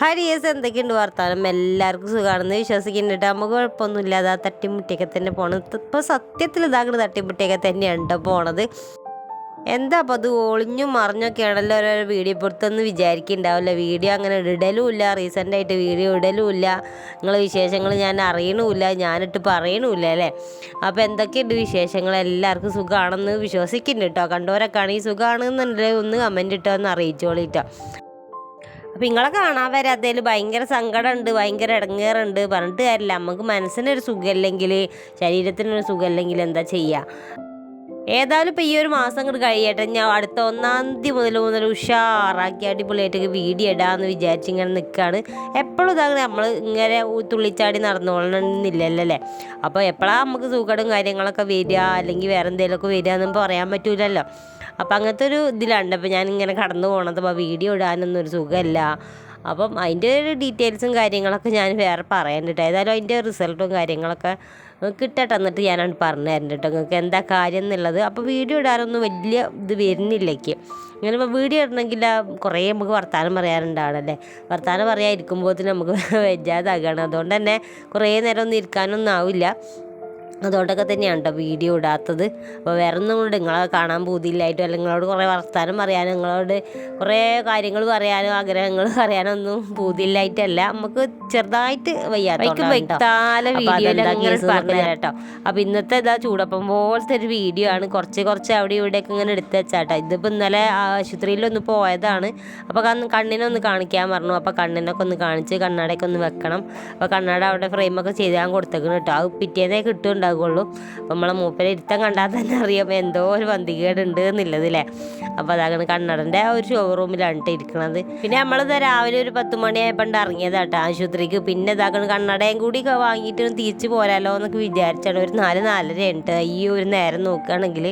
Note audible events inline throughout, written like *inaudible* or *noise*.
ഹരിയസ് എന്തൊക്കെയുണ്ട് വർത്താനം? എല്ലാവർക്കും സുഖമാണെന്ന് വിശ്വസിക്കുന്നുണ്ട്. നമുക്ക് കുഴപ്പമൊന്നുമില്ല. അതാ തട്ടിമുട്ടിയൊക്കെ തന്നെ പോണത് ഇപ്പോൾ സത്യത്തിൽ ഇതാകണ തട്ടിമുട്ടിയൊക്കെ തന്നെയാണ് കേട്ടോ പോണത്. എന്താ അപ്പോൾ അത് ഒളിഞ്ഞു ഒളിഞ്ഞും മറിഞ്ഞൊക്കെയാണല്ലോ ഓരോ വീഡിയോ. പുറത്തൊന്നും വിചാരിക്കുന്നുണ്ടാവില്ല വീഡിയോ അങ്ങനെ ഇടലും ഇല്ല റീസെന്റായിട്ട് വീഡിയോ ഇടലും ഇല്ല നിങ്ങളെ വിശേഷങ്ങൾ ഞാൻ അറിയണമില്ല. ഞാനിട്ട് പറയണമില്ല അല്ലേ? അപ്പോൾ എന്തൊക്കെയുണ്ട് വിശേഷങ്ങൾ? എല്ലാവർക്കും സുഖമാണെന്ന് വിശ്വസിക്കുന്നുണ്ട് കേട്ടോ കണ്ടവരൊക്കെ ആണെങ്കിൽ സുഖമാണെന്നുണ്ടെങ്കിൽ ഒന്ന് കമന്റ് ഇട്ടോ എന്ന് അറിയിച്ചോളിട്ടോ. അപ്പം നിങ്ങളെ കാണാൻ വരാത്തതിൽ ഭയങ്കര സങ്കടമുണ്ട് ഭയങ്കര ഇടങ്ങേറുണ്ട് പറഞ്ഞിട്ട് കാര്യമില്ല നമുക്ക് മനസ്സിനൊരു സുഖമില്ലെങ്കിൽ ശരീരത്തിനൊരു സുഖമില്ലെങ്കിൽ എന്താ ചെയ്യുക ഏതായാലും ഇപ്പം ഈ ഒരു മാസം കൂടി കഴിയട്ടെ. ഞാൻ അടുത്ത ഒന്നാം തീയതി മുതൽ മുതൽ ഉഷാറാക്കി അടിപൊളിയായിട്ട് വീഡിയോ ഇടാമെന്ന് വിചാരിച്ച് ഇങ്ങനെ നിൽക്കുകയാണ് എപ്പോഴും ഇതാകുന്നത് നമ്മൾ ഇങ്ങനെ തുള്ളിച്ചാടി നടന്നുകൊള്ളണമെന്നില്ലല്ലേ അപ്പോൾ എപ്പോഴാണ് നമുക്ക് സുഖടും കാര്യങ്ങളൊക്കെ വരിക അല്ലെങ്കിൽ വേറെ എന്തെങ്കിലുമൊക്കെ വരിക എന്നും പറയാൻ പറ്റൂലല്ലോ. അപ്പം അങ്ങനത്തെ ഒരു ഇതിലുണ്ട് അപ്പം ഞാനിങ്ങനെ കടന്നു പോകണത് അപ്പോൾ വീഡിയോ ഇടാനൊന്നും ഒരു സുഖമല്ല. അപ്പം അതിന്റെ ഒരു ഡീറ്റെയിൽസും കാര്യങ്ങളൊക്കെ ഞാൻ വേറെ പറയാനുണ്ട് ഏതായാലും അതിന്റെ റിസൾട്ടും കാര്യങ്ങളൊക്കെ കിട്ടട്ടെ എന്നിട്ട് ഞാനാണ് പറഞ്ഞു തരുന്നുണ്ട് കേട്ടോ നിങ്ങൾക്ക് എന്താ കാര്യം എന്നുള്ളത്. അപ്പോൾ വീഡിയോ ഇടാനൊന്നും വലിയ ഇത് വരുന്നില്ലേക്ക്. ഇങ്ങനെ വീഡിയോ ഇടണമെങ്കിൽ കുറേ നമുക്ക് വർത്തമാനം പറയാറുണ്ടാണല്ലേ വർത്തമാനം പറയാതിരിക്കുമ്പോൾ നമുക്ക് *laughs* വെജാതാകാണ് അതുകൊണ്ട് തന്നെ കുറേ നേരം ഒന്നും ഇരിക്കാനൊന്നും ആവില്ല. അതുകൊണ്ടൊക്കെ തന്നെയാണ് കേട്ടോ വീഡിയോ ഇടാത്തത്. അപ്പോൾ വേറെ ഒന്നും കൊണ്ട് നിങ്ങളെ കാണാൻ പൂതിയില്ലായിട്ടും അല്ലെങ്കിൽ നിങ്ങളോട് കുറേ വർത്തമാനം പറയാനും നിങ്ങളോട് കുറേ കാര്യങ്ങൾ പറയാനും ആഗ്രഹങ്ങൾ പറയാനൊന്നും പൂതിയില്ലായിട്ടല്ല. നമുക്ക് ചെറുതായിട്ട് വയ്യാട്ടോ കേട്ടോ. അപ്പോൾ ഇന്നത്തെ ഇതാ ചൂടപ്പം പോലത്തെ ഒരു വീഡിയോ ആണ്. കുറച്ച് കുറച്ച് അവിടെ ഇവിടെയൊക്കെ ഇങ്ങനെ എടുത്ത് വെച്ചാട്ടോ. ഇതിപ്പോൾ ഇന്നലെ ആശുപത്രിയിലൊന്ന് പോയതാണ്. അപ്പോൾ കണ്ണ് കണ്ണിനൊന്ന് കാണിക്കാൻ പറഞ്ഞു. അപ്പോൾ കണ്ണിനൊക്കെ ഒന്ന് കാണിച്ച് കണ്ണാടയൊക്കെ ഒന്ന് വെക്കണം. അപ്പോൾ കണ്ണാട അവിടെ ഫ്രെയിമൊക്കെ ചെയ്ത് ഞാൻ കൊടുത്തേക്കണം കേട്ടോ. അത് പിറ്റേന്നേ കിട്ടുന്നുണ്ടാകുള്ളൂ അപ്പം നമ്മളെ മൂപ്പരെ ഇരുത്തം കണ്ടാൽ തന്നെ അറിയാം എന്തോ ഒരു വന്തികേട് ഉണ്ട് എന്നുള്ളത് അല്ലേ അപ്പോൾ അതാണ് കണ്ണടന്റെ ആ ഒരു ഷോറൂമിലാണ് കേട്ടോ ഇരിക്കണത്. പിന്നെ നമ്മളിത് രാവിലെ ഒരു പത്ത് മണിയായപ്പോൾ ഇറങ്ങിയതാട്ടോ ആശുപത്രിക്ക്. പിന്നെ ഇതാക്കണ കണ്ണടയും കൂടി വാങ്ങിയിട്ട് തിരിച്ചു പോരാലോ എന്നൊക്കെ വിചാരിച്ചാണ് ഒരു നാല് നാലര ഉണ്ട്. ഈ ഒരു നേരം നോക്കുകയാണെങ്കിൽ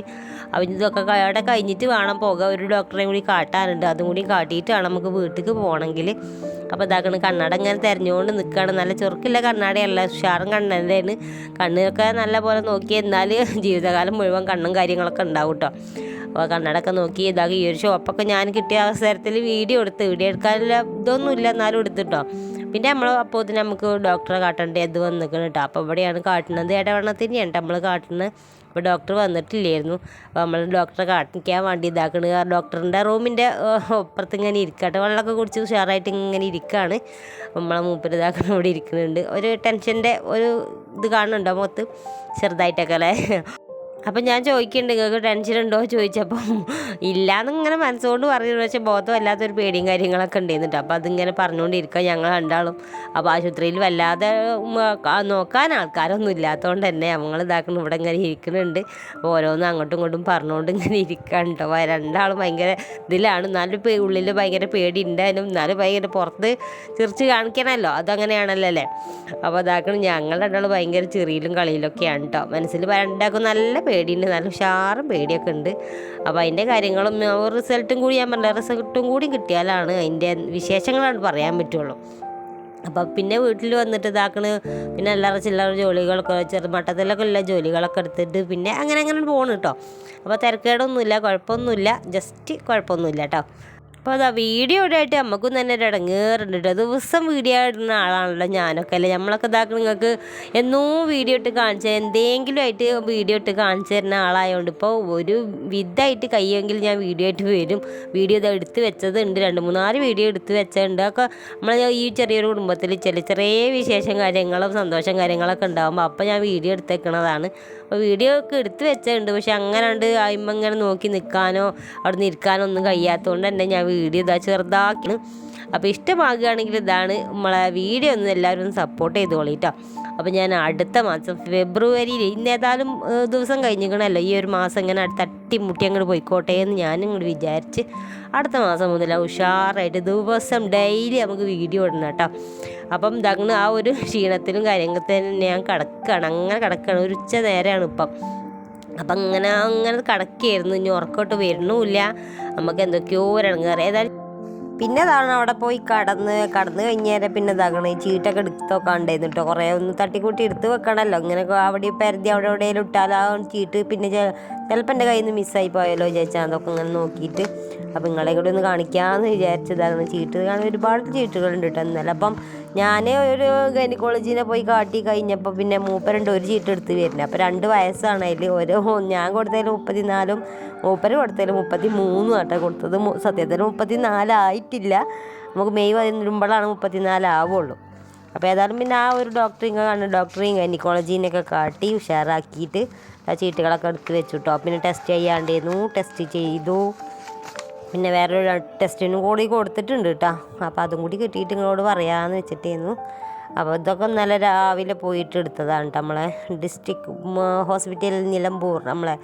അപ്പം ഇതൊക്കെ അവിടെ കഴിഞ്ഞിട്ട് വേണം പോകാൻ. ഒരു ഡോക്ടറെയും കൂടി കാട്ടാനുണ്ട് അതും കൂടി കാട്ടിയിട്ടാണ് നമുക്ക് വീട്ടിലേക്ക് പോകണമെങ്കിൽ. അപ്പോൾ ഇതാക്കണ് കണ്ണട ഇങ്ങനെ തിരഞ്ഞുകൊണ്ട് നിൽക്കുകയാണ് നല്ല ചെറുക്കില്ല കണ്ണാടയല്ല ഉഷാറും കണ്ണന്റെയാണ് കണ്ണൊക്കെ നല്ല പോലെ നോക്കി എന്നാൽ ജീവിതകാലം മുഴുവൻ കണ്ണും കാര്യങ്ങളൊക്കെ ഉണ്ടാവും കേട്ടോ കണ്ണടൊക്കെ നോക്കി ഇതാക്കി ഈ ഒരു ഷോപ്പൊക്കെ ഞാൻ കിട്ടിയ അവസരത്തിൽ വീഡിയോ എടുത്ത് വീഡിയോ എടുക്കാനുള്ള ഇതൊന്നുമില്ല എന്നാലും എടുത്തിട്ടോ. പിന്നെ നമ്മൾ അപ്പോൾ ഇതിന് നമുക്ക് ഡോക്ടറെ കാട്ടേണ്ട ഇത് വന്നിക്കണം കേട്ടോ അപ്പോൾ ഇവിടെയാണ് കാട്ടുന്നത് ഇടവണ്ണത്തിനെയാണ് നമ്മൾ കാട്ടുന്നത് അപ്പോൾ ഡോക്ടർ വന്നിട്ടില്ലായിരുന്നു. അപ്പോൾ നമ്മൾ ഡോക്ടറെ കാട്ടിക്കാൻ വേണ്ടി ഇതാക്കണത് ആ ഡോക്ടറിന്റെ റൂമിന്റെ ഒപ്പുറത്ത് ഇങ്ങനെ ഇരിക്കട്ടെ. വെള്ളമൊക്കെ കുടിച്ച് ഉഷാറായിട്ട് ഇങ്ങനെ ഇരിക്കുകയാണ് നമ്മളെ മൂപ്പര് ഇതാക്കണ ഇവിടെ ഇരിക്കുന്നുണ്ട്. ഒരു ടെൻഷന്റെ ഒരു ഇത് കാണുന്നുണ്ടോ മൊത്ത് ചെറുതായിട്ടൊക്കെ അല്ലേ? അപ്പം ഞാൻ ചോദിക്കുന്നുണ്ട് നിങ്ങൾക്ക് ടെൻഷൻ ഉണ്ടോ? ചോദിച്ചപ്പം ഇല്ലാന്ന് ഇങ്ങനെ മനസ്സുകൊണ്ട് പറയുന്നു പക്ഷേ ബോധം വല്ലാത്തൊരു പേടിയും കാര്യങ്ങളൊക്കെ ഉണ്ടായിരുന്നു അപ്പോൾ അതിങ്ങനെ പറഞ്ഞുകൊണ്ടിരിക്കുക ഞങ്ങൾ രണ്ടാളും. അപ്പോൾ ആശുപത്രിയിൽ വല്ലാതെ നോക്കാൻ ആൾക്കാരൊന്നും ഇല്ലാത്തതുകൊണ്ട് തന്നെ ഞങ്ങൾ ഇതാക്കണം ഇവിടെ ഇങ്ങനെ ഇരിക്കുന്നുണ്ട് ഓരോന്നും അങ്ങോട്ടും ഇങ്ങോട്ടും പറഞ്ഞുകൊണ്ട് ഇങ്ങനെ ഇരിക്കാൻ കേട്ടോ രണ്ടാളും ഭയങ്കര ഇതിലാണ്. എന്നാലും ഉള്ളിൽ ഭയങ്കര പേടി ഉണ്ടായാലും എന്നാലും ഭയങ്കര പുറത്ത് ചിരിച്ച് കാണിക്കണമല്ലോ അതങ്ങനെയാണല്ലോ അല്ലേ? അപ്പോൾ അതാക്കണം ഞങ്ങൾ രണ്ടാളും ഭയങ്കര ചെറിയിലും കളിയിലൊക്കെയാണ് കേട്ടോ മനസ്സിൽ രണ്ടാൾക്കും നല്ല പേടിയുണ്ട്. നല്ല ഉഷാറും പേടിയൊക്കെ ഉണ്ട്. അപ്പോൾ അതിന്റെ കാര്യങ്ങളും റിസൾട്ടും കൂടി ഞാൻ പറഞ്ഞ റിസൾട്ടും കൂടി കിട്ടിയാലാണ് അതിന്റെ വിശേഷങ്ങളാണ് പറയാൻ പറ്റുള്ളൂ. അപ്പം പിന്നെ വീട്ടിൽ വന്നിട്ട് ഇതാക്കണ്. പിന്നെ എല്ലാവരും ചില്ലറ ജോലികളൊക്കെ ചെറുമട്ടത്തിലൊക്കെ ഉള്ള ജോലികളൊക്കെ എടുത്തിട്ട് പിന്നെ അങ്ങനെ അങ്ങനെ പോകണം കേട്ടോ അപ്പോൾ തിരക്കേടൊന്നുമില്ല കുഴപ്പമൊന്നുമില്ല. ജസ്റ്റ് കുഴപ്പമൊന്നുമില്ല കേട്ടോ അപ്പോൾ അതാ വീഡിയോ ഇടായിട്ട് നമുക്കും തന്നെ ഒരു ഇടങ്ങേറുണ്ട് ദിവസം വീഡിയോ ഇടുന്ന ആളാണല്ലോ ഞാനൊക്കെ അല്ലേ? നമ്മളൊക്കെ ഇതാക്കി നിങ്ങൾക്ക് എന്നോ വീഡിയോ ഇട്ട് കാണിച്ച എന്തെങ്കിലും ആയിട്ട് വീഡിയോ ഇട്ട് കാണിച്ചു തരുന്ന ആളായതുകൊണ്ട് ഇപ്പോൾ ഒരു വിധമായിട്ട് കയ്യെങ്കിൽ ഞാൻ വീഡിയോ ആയിട്ട് വരും. വീഡിയോ ഇത് എടുത്ത് വെച്ചതുണ്ട് രണ്ട് മൂന്നാൽ വീഡിയോ എടുത്ത് വെച്ചതുണ്ട്. ഒക്കെ നമ്മൾ ഈ ചെറിയൊരു കുടുംബത്തിൽ ചെറിയ ചെറിയ വിശേഷം കാര്യങ്ങളും സന്തോഷം കാര്യങ്ങളൊക്കെ ഉണ്ടാകുമ്പോൾ അപ്പോൾ ഞാൻ വീഡിയോ എടുത്തേക്കണതാണ്. അപ്പോൾ വീഡിയോ ഒക്കെ എടുത്ത് വെച്ചിട്ടുണ്ട് പക്ഷെ അങ്ങനെ ഉണ്ട് അയിമ്മ ഇങ്ങനെ നോക്കി നിൽക്കാനോ അവിടെ നിന്ന് ഇരിക്കാനോ ഒന്നും കഴിയാത്തതുകൊണ്ട് തന്നെ ഞാൻ വീഡിയോ ഇതാ ചെറുതാക്കി അപ്പോൾ ഇഷ്ടമാകുകയാണെങ്കിൽ ഇതാണ് നമ്മളെ വീഡിയോ ഒന്ന് എല്ലാവരും സപ്പോർട്ട് ചെയ്തോളി കേട്ടോ അപ്പോൾ ഞാൻ അടുത്ത മാസം ഫെബ്രുവരിയിൽ ഇന്ന് ഏതായാലും ദിവസം കഴിഞ്ഞിരിക്കണമല്ലോ ഈ ഒരു മാസം ഇങ്ങനെ അട്ടിമുട്ടി അങ്ങോട്ട് പോയിക്കോട്ടെ എന്ന് ഞാൻ ഇങ്ങോട്ട് വിചാരിച്ച് അടുത്ത മാസം മുതൽ ഉഷാറായിട്ട് ദിവസം ഡെയിലി നമുക്ക് വീഡിയോ ഇടണം കേട്ടോ അപ്പം ഇതങ്ങനെ ആ ഒരു ക്ഷീണത്തിലും കാര്യങ്ങൾ തന്നെ ഞാൻ കിടക്കുകയാണ് അങ്ങനെ കിടക്കുകയാണ് ഒരു ഉച്ച നേരമാണ് ഇപ്പം. അപ്പം അങ്ങനെ അങ്ങനെ കിടക്കുകയായിരുന്നു ഇനി ഉറക്കോട്ട് വരണമില്ല നമുക്ക് എന്തൊക്കെയോ ഒരിടങ്ങേറ്. ഏതായാലും പിന്നെ അതാണ് അവിടെ പോയി കടന്ന് കടന്ന് കഴിഞ്ഞേരം പിന്നെ ഇതാകണം ചീട്ടൊക്കെ എടുത്ത് ഉണ്ടായിരുന്നു കേട്ടോ കുറേ ഒന്ന് തട്ടിക്കൂട്ടി എടുത്ത് വെക്കണമല്ലോ ഇങ്ങനെ അവിടെ പരതി അവിടെ എവിടെയെങ്കിലും ഇട്ടാൽ ആ ചീട്ട് പിന്നെ ചിലപ്പോൾ എന്റെ കയ്യിൽ നിന്ന് മിസ്സായി പോയാലോ വിചാരിച്ചാൽ അതൊക്കെ ഇങ്ങനെ നോക്കിയിട്ട്. അപ്പം നിങ്ങളെ കൂടെ ഒന്ന് കാണിക്കാമെന്ന് വിചാരിച്ചതാണ് ചീട്ട് കാണാൻ ഒരുപാട് ചീട്ടുകളുണ്ട് കേട്ടോ എന്നാലും അപ്പം ഞാൻ ഒരു ഗൈനക്കോളജിനെ പോയി കാട്ടി കഴിഞ്ഞപ്പോൾ പിന്നെ മൂപ്പരുണ്ട് ഒരു ചീട്ട് എടുത്ത് വരുന്നത് അപ്പോൾ രണ്ട് വയസ്സാണ് ഒരു ഞാൻ കൊടുത്തതിൽ മുപ്പത്തിനാലും മൂപ്പര് കൊടുത്തതിൽ മുപ്പത്തി മൂന്നും ആട്ടോ കൊടുത്തത്. സത്യത്തിൽ മുപ്പത്തി നാലായിട്ടില്ല നമുക്ക് മെയ് വരുമ്പോഴാണ് മുപ്പത്തി നാലാവുള്ളൂ അപ്പോൾ ഏതായാലും പിന്നെ ആ ഒരു ഡോക്ടറിങ്ങനെ ഡോക്ടറിങ് ഡോക്ടറെയും ഗൈനക്കോളജീനെയൊക്കെ കാട്ടി ഉഷാറാക്കിയിട്ട് ആ ചീട്ടുകളൊക്കെ എടുത്ത് വെച്ചു കേട്ടോ പിന്നെ ടെസ്റ്റ് ചെയ്യാണ്ടിരുന്നു. ടെസ്റ്റ് ചെയ്തു. പിന്നെ വേറൊരു ടെസ്റ്റിനും കൂടി കൊടുത്തിട്ടുണ്ട് കേട്ടോ അപ്പോൾ അതും കൂടി കിട്ടിയിട്ട് നിങ്ങളോട് പറയാമെന്ന് വെച്ചിട്ടായിരുന്നു അപ്പോൾ ഇതൊക്കെ നല്ല രാവിലെ പോയിട്ട് എടുത്തതാണ് നമ്മളെ. ഡിസ്ട്രിക്ട് ഹോസ്പിറ്റലിൽ നിലമ്പൂർ നമ്മളെ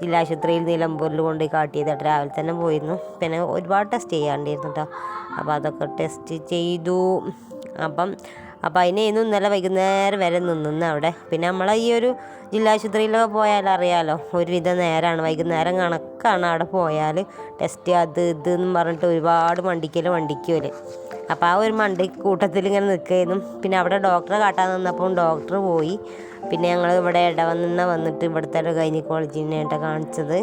ജില്ലാ ആശുപത്രിയിൽ നിലമ്പൂരിൽ കൊണ്ടുപോയി കാട്ടിയതായിട്ട് രാവിലെ തന്നെ പോയിരുന്നു. പിന്നെ ഒരുപാട് ടെസ്റ്റ് ചെയ്യാണ്ടിരുന്നു കേട്ടോ അപ്പോൾ അതൊക്കെ ടെസ്റ്റ് ചെയ്തു. അപ്പം അപ്പം അതിനായിരുന്നു ഇന്നലെ വൈകുന്നേരം വരെ നിന്നിന്ന് അവിടെ. പിന്നെ നമ്മളെ ഈ ഒരു ജില്ലാ ആശുപത്രിയിലൊക്കെ പോയാൽ അറിയാലോ ഒരുവിധ നേരമാണ് വൈകുന്നേരം കണക്കാണ് അവിടെ പോയാൽ. ടെസ്റ്റ് അത് ഇത് എന്ന് പറഞ്ഞിട്ട് ഒരുപാട് മണ്ടിക്കൽ മണ്ടിക്കൽ അപ്പോൾ ആ ഒരു മണ്ടി കൂട്ടത്തിൽ ഇങ്ങനെ നിൽക്കുകയായിരുന്നു പിന്നെ അവിടെ ഡോക്ടറെ കാട്ടാൻ നിന്നപ്പോൾ ഡോക്ടർ പോയി. പിന്നെ ഞങ്ങൾ ഇവിടെ ഇടവന്ന വന്നിട്ട് ഇവിടുത്തെ ഒരു ഗൈനക്കോളജിനെയായിട്ട് കാണിച്ചത്.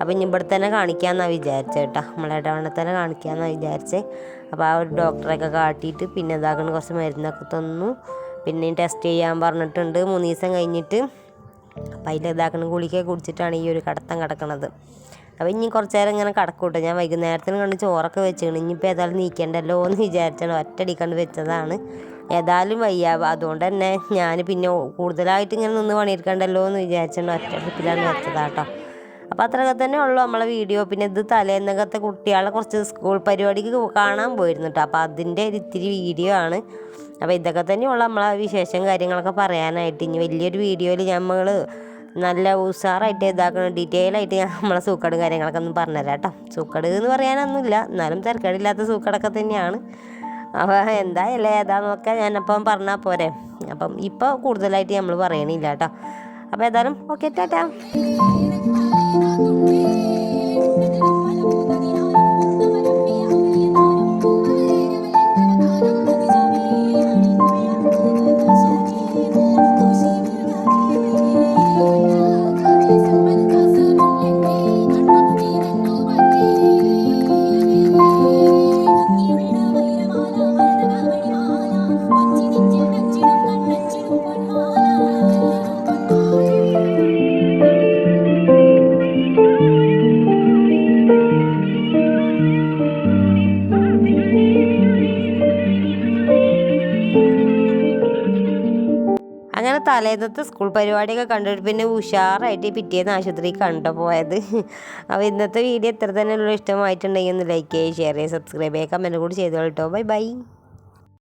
അപ്പോൾ ഇനി ഇവിടെ തന്നെ കാണിക്കാമെന്നാണ് വിചാരിച്ചത് കേട്ടോ. നമ്മളെ ഇടവണ്ണ തന്നെ കാണിക്കാമെന്നാണ് വിചാരിച്ചത് അപ്പോൾ ആ ഒരു ഡോക്ടറെയൊക്കെ കാട്ടിയിട്ട് പിന്നെ എന്താക്കണം കുറച്ച് മരുന്നൊക്കെ തന്നു. പിന്നെ ടെസ്റ്റ് ചെയ്യാൻ പറഞ്ഞിട്ടുണ്ട്. മൂന്ന് ദിവസം കഴിഞ്ഞിട്ട് അപ്പോൾ അതിന്റെ ഇതാക്കണ ഗുളിക കുടിച്ചിട്ടാണ് ഈ ഒരു കടത്തം കിടക്കണത്. അപ്പോൾ ഇനി കുറച്ച് നേരം ഇങ്ങനെ കിടക്കൂട്ടോ. ഞാൻ വൈകുന്നേരത്തിന് കണ്ട് ചോറൊക്കെ വെച്ചിരുന്നു ഇനിയിപ്പോൾ ഏതായാലും നീക്കണ്ടല്ലോ എന്ന് വിചാരിച്ചാണ്. ഒറ്റയടിക്കണ്ട് വെച്ചതാണ്. ഏതായാലും വയ്യ. അതുകൊണ്ട് തന്നെ ഞാൻ പിന്നെ കൂടുതലായിട്ട് ഇങ്ങനെ നിന്ന് പണിയെടുക്കണ്ടല്ലോ എന്ന് വിചാരിച്ചാണ് ഒറ്റ ട്രിപ്പിലാണ് വെച്ചതാട്ടോ. അപ്പോൾ അത്രയൊക്കെ തന്നെ ഉള്ളൂ. നമ്മളെ വീഡിയോ പിന്നെ ഇത് തലേന്നകത്തെ കുട്ടികളെ കുറച്ച് സ്കൂൾ പരിപാടിക്ക് കാണാൻ പോയിരുന്നു കേട്ടോ അപ്പോൾ അതിന്റെ ഒരു ഇത്തിരി വീഡിയോ ആണ്. അപ്പോൾ ഇതൊക്കെ തന്നെയുള്ള നമ്മളെ വിശേഷം കാര്യങ്ങളൊക്കെ പറയാനായിട്ട്. ഇനി വലിയൊരു വീഡിയോയിൽ നമ്മൾ നല്ല ഉഷാറായിട്ട് ഇതാക്കണം ഡീറ്റെയിൽ ആയിട്ട് ഞാൻ നമ്മളെ സൂക്കട് കാര്യങ്ങളൊക്കെ ഒന്ന് പറഞ്ഞുതരാം കേട്ടോ സൂക്കട് എന്ന് പറയാനൊന്നുമില്ല. എന്നാലും തിരക്കേടില്ലാത്ത സൂക്കടൊക്കെ തന്നെയാണ്. അപ്പോൾ എന്തായാലും ഏതാന്നൊക്കെ ഞാനപ്പം പറഞ്ഞാൽ പോരെ. അപ്പം ഇപ്പോൾ കൂടുതലായിട്ട് നമ്മൾ പറയണില്ല കേട്ടോ അപ്പോൾ ഏതായാലും ഓക്കെ ടാറ്റാ. We. അങ്ങനെ തലേന്നത്തെ സ്കൂൾ പരിപാടിയൊക്കെ കണ്ടിട്ട് പിന്നെ ഉഷാറായിട്ട് പിറ്റേന്ന് ആശുപത്രി കണ്ടു പോയത് അപ്പോൾ ഇന്നത്തെ വീഡിയോ എത്ര തന്നെ ഇഷ്ടമായിട്ടുണ്ടെങ്കിൽ ഒന്ന് ലൈക്ക് ചെയ്യുക ഷെയർ ചെയ്യുക സബ്സ്ക്രൈബ് ചെയ്യുക കമന്റ് കൂടി ചെയ്തോളൂ കേട്ടോ ബൈ ബൈ